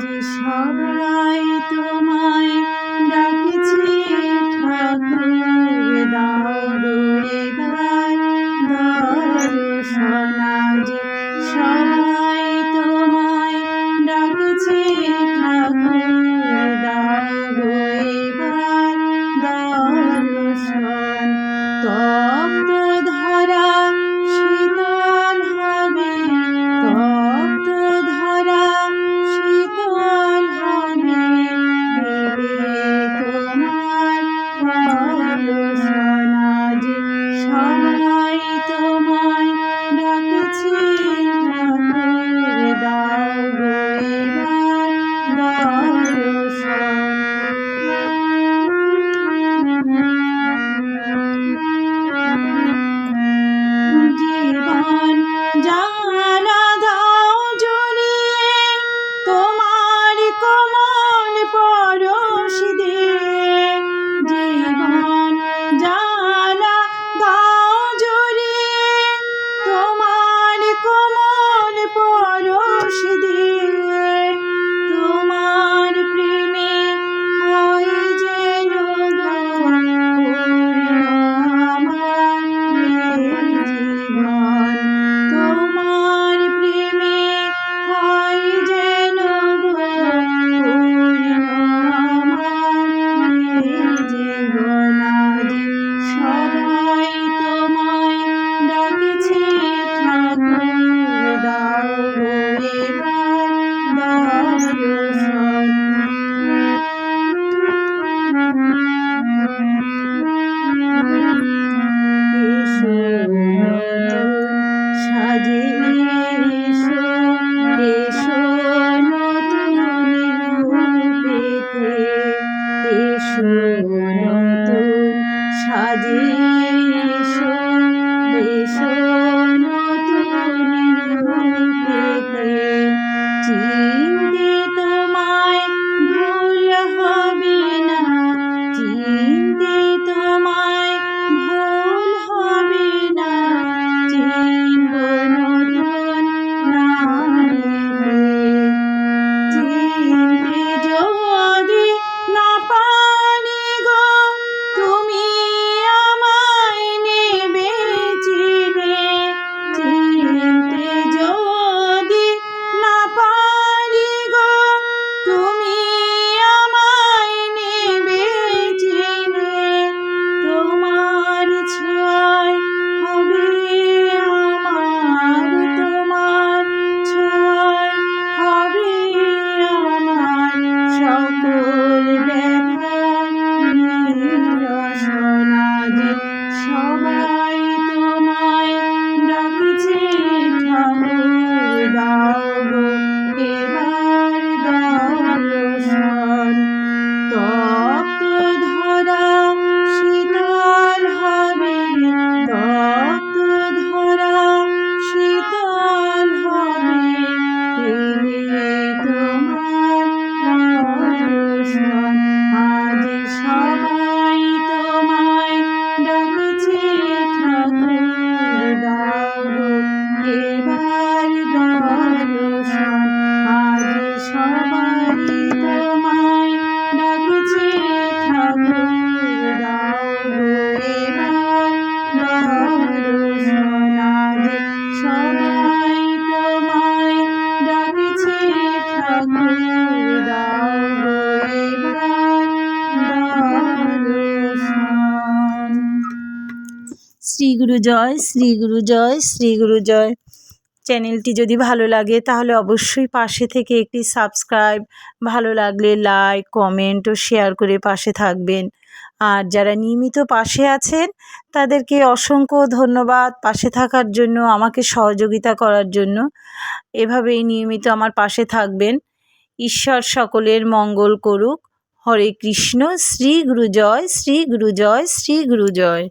আজ সবাই তোমায় ডাকছে ঠাকুর দাও রে দার দর্শন শ্রী গুরু জয়, শ্রী গুরু জয়, শ্রী গুরু জয়। চ্যানেলটি যদি ভালো লাগে, তাহলে অবশ্যই পাশে থেকে একটি সাবস্ক্রাইব, ভালো লাগলে লাইক, কমেন্ট ও শেয়ার করে পাশে থাকবেন। আর যারা নিয়মিত পাশে আছেন, তাদেরকে অসংখ্য ধন্যবাদ পাশে থাকার জন্য, আমাকে সহযোগিতা করার জন্য। এভাবেই নিয়মিত আমার পাশে থাকবেন। ঈশ্বর সকলের মঙ্গল করুক। হরে কৃষ্ণ, শ্রী গুরু জয়, শ্রী গুরু জয়, শ্রী গুরু জয়।